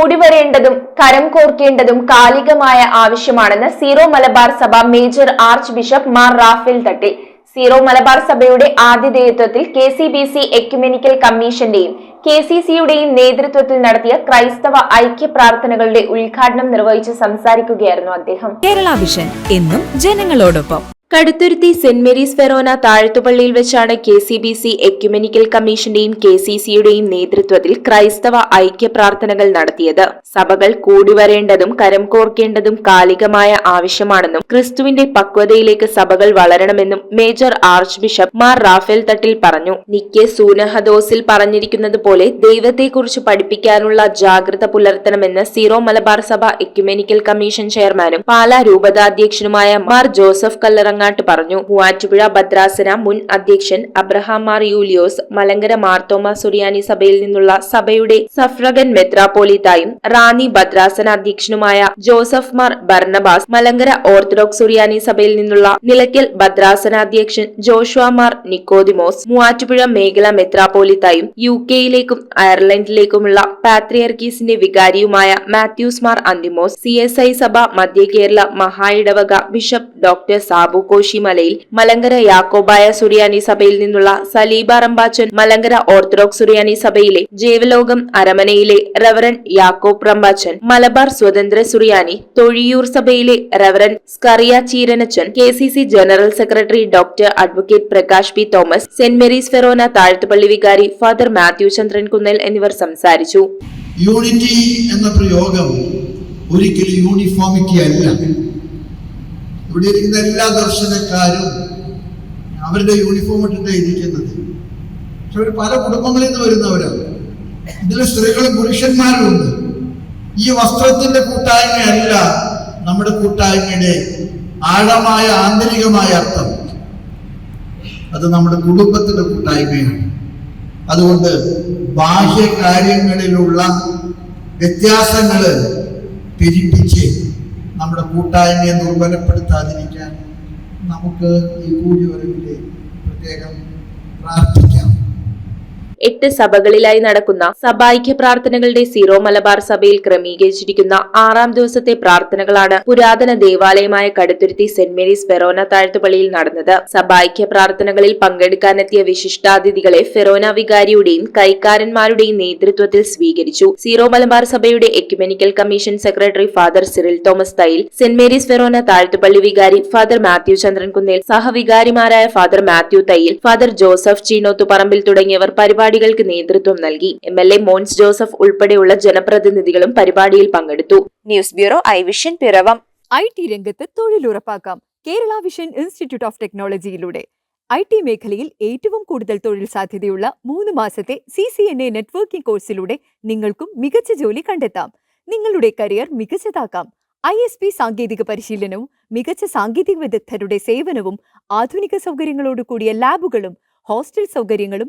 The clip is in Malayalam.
കൂടിവരേണ്ടതും കരം കോർക്കേണ്ടതും കാലികമായ ആവശ്യമാണെന്ന് സീറോ മലബാർ സഭ major archbishop Mar Raphael Thattil Syro Malabar സഭയുടെ ആതിഥേയത്വത്തിൽ K C B C ecumenical കമ്മീഷന്റെയും K C സിയുടെയും നേതൃത്വത്തിൽ നടത്തിയ ക്രൈസ്തവ ഐക്യ പ്രാർത്ഥനകളുടെ ഉദ്ഘാടനം നിർവഹിച്ച് സംസാരിക്കുകയായിരുന്നു അദ്ദേഹം. കേരള വിഷൻ എന്നും ജനങ്ങളോടൊപ്പം. കടുത്തുരുത്തി സെന്റ് മേരീസ് ഫെറോന താഴ്ത്തുപള്ളിയിൽ വെച്ചാണ് K C B C ecumenical കമ്മീഷന്റെയും K C സിയുടെയും നേതൃത്വത്തിൽ ക്രൈസ്തവ ഐക്യ പ്രാർത്ഥനകൾ നടത്തിയത്. സഭകൾ കൂടിവരേണ്ടതും കരം കോർക്കേണ്ടതും കാലികമായ ആവശ്യമാണെന്നും ക്രിസ്തുവിന്റെ പക്വതയിലേക്ക് സഭകൾ വളരണമെന്നും major archbishop Mar Raphael Thattil പറഞ്ഞു. നിക്കെ സൂനഹദോസിൽ പറഞ്ഞിരിക്കുന്നത് പോലെ ദൈവത്തെക്കുറിച്ച് പഠിപ്പിക്കാനുള്ള ജാഗ്രത പുലർത്തണമെന്ന് സീറോ മലബാർ സഭ എക്യുമെനിക്കൽ കമ്മീഷൻ ചെയർമാനും പാലാ രൂപതാധ്യക്ഷനുമായ മാർ ജോസഫ് കല്ലറങ്ങാട്ട് പറഞ്ഞു. മൂവാറ്റുപുഴ ഭദ്രാസന മുൻ അധ്യക്ഷൻ അബ്രഹാം മാർ യൂലിയോസ് മലങ്കര മാർത്തോമ സുറിയാനി സഭയിൽ നിന്നുള്ള സഭയുടെ സഫ്രഗൻ മെത്രാപോലിത്തായും റാണി ഭദ്രാസന അധ്യക്ഷനുമായ Joseph Mar Barnabas Malankara orthodox Suriyani സഭയിൽ നിന്നുള്ള നിലയ്ക്കൽ ഭദ്രാസന അധ്യക്ഷൻ ജോഷുവ മാർ നിക്കോദിമോസ് മൂവാറ്റുപുഴ മേഖല മെത്രാപോലിത്തായും യു കെയിലേക്കും അയർലൻഡിലേക്കുമുള്ള പാത്രിയർക്കീസിന്റെ വികാരിയുമായ Mathews Mar Anthimos C S I സഭ മധ്യ കേരള മഹായിടവക ബിഷപ്പ് ഡോക്ടർ സാബു കോശിമലയിൽ മലങ്കര യാക്കോബായ സുറിയാനി സഭയിൽ നിന്നുള്ള സലീബ റമ്പാച്ചൻ മലങ്കര ഓർത്തഡോക്സ് സുറിയാനി സഭയിലെ ജീവലോകം അരമനയിലെ റവറൻ യാക്കോബ് റമ്പാച്ചൻ മലബാർ സ്വതന്ത്ര സുറിയാനി തൊഴിയൂർ സഭയിലെ reverend Skaria ചീരനച്ചൻ K C C general secretary doctor advocate Prakash P Thomas saint Mary's forane Thazhathupally വികാരി ഫാദർ മാത്യു ചന്ദ്രൻ കുന്നൽ എന്നിവർ സംസാരിച്ചു. യൂണിറ്റി എന്ന പ്രയോഗം ഒരിക്കലും യൂണിഫോമിറ്റി അല്ല. ഇവിടെ ഇരിക്കുന്ന എല്ലാ ദർശനക്കാരും അവരുടെ യൂണിഫോം ഇട്ടിട്ടാണ് ഇരിക്കുന്നത്. പക്ഷെ അവർ പല കുടുംബങ്ങളിൽ നിന്ന് വരുന്നവരാണ്. ഇതിൽ സ്ത്രീകളും പുരുഷന്മാരും ഉണ്ട്. ഈ വസ്ത്രത്തിന്റെ കൂട്ടായ്മയല്ല നമ്മുടെ കൂട്ടായ്മയുടെ ആഴമായ ആന്തരികമായ അർത്ഥം. അത് നമ്മുടെ കുടുംബത്തിന്റെ കൂട്ടായ്മയാണ്. അതുകൊണ്ട് ബാഹ്യ കാര്യങ്ങളിലുള്ള വ്യത്യാസങ്ങൾ പിരിപ്പിച്ച് നമ്മുടെ കൂട്ടായ്മയെ ദുർബലപ്പെടുത്താതിരിക്കാൻ നമുക്ക് ഈ കൂടി കൂടിവരവിൽ പ്രത്യേകം പ്രാർത്ഥിക്കാം. എട്ട് സഭകളിലായി നടക്കുന്ന സഭായിക്യ പ്രാർത്ഥനകളുടെ സീറോ മലബാർ സഭയിൽ ക്രമീകരിച്ചിരിക്കുന്ന ആറാം ദിവസത്തെ പ്രാർത്ഥനകളാണ് പുരാതന ദേവാലയമായ കടുത്തുരുത്തി സെന്റ് മേരീസ് ഫെറോന താഴ്ത്തുപള്ളിയിൽ നടന്നത്. സഭായിക്യ പ്രാർത്ഥനകളിൽ പങ്കെടുക്കാനെത്തിയ വിശിഷ്ടാതിഥികളെ ഫെറോന വികാരിയുടെയും കൈക്കാരന്മാരുടെയും നേതൃത്വത്തിൽ സ്വീകരിച്ചു. സീറോ മലബാർ സഭയുടെ ecumenical commission secretary father Cyril Thomas Thayil saint Mary's forane Thazhathupally വികാരി father Mathew Chandran Kunnel സഹവികാരിമാരായ father Mathew Thayil father Joseph Cheenothuparambil തുടങ്ങിയവർ തുടങ്ങിയവർ പരിപാടികൾക്ക് നേതൃത്വം നൽകി. M L A Mons Joseph ഉൾപ്പെടെയുള്ള ജനപ്രതിനിധികളും പരിപാടിയിൽ പങ്കെടുത്തു. News bureau I vision Piravom. I T രംഗത്ത് തൊഴിലുറപ്പാക്കാം. കേരള വിഷൻ ഇൻസ്റ്റിറ്റ്യൂട്ട് ഓഫ് ടെക്നോളജിയിലൂടെ. ഐ ടി മേഖലയിൽ ഏറ്റവും കൂടുതൽ തൊഴിൽ സാധ്യതയുള്ള മൂന്ന് മാസത്തെ C C N A networking കോഴ്സിലൂടെ നിങ്ങൾക്കും മികച്ച ജോലി കണ്ടെത്താം. നിങ്ങളുടെ കരിയർ മികച്ചതാക്കാം. ഐ എസ് പി സാങ്കേതിക പരിശീലനവും മികച്ച സാങ്കേതിക വിദഗ്ധരുടെ സേവനവും ആധുനിക സൗകര്യങ്ങളോട് കൂടിയ ലാബുകളും ഹോസ്റ്റൽ സൗകര്യങ്ങളും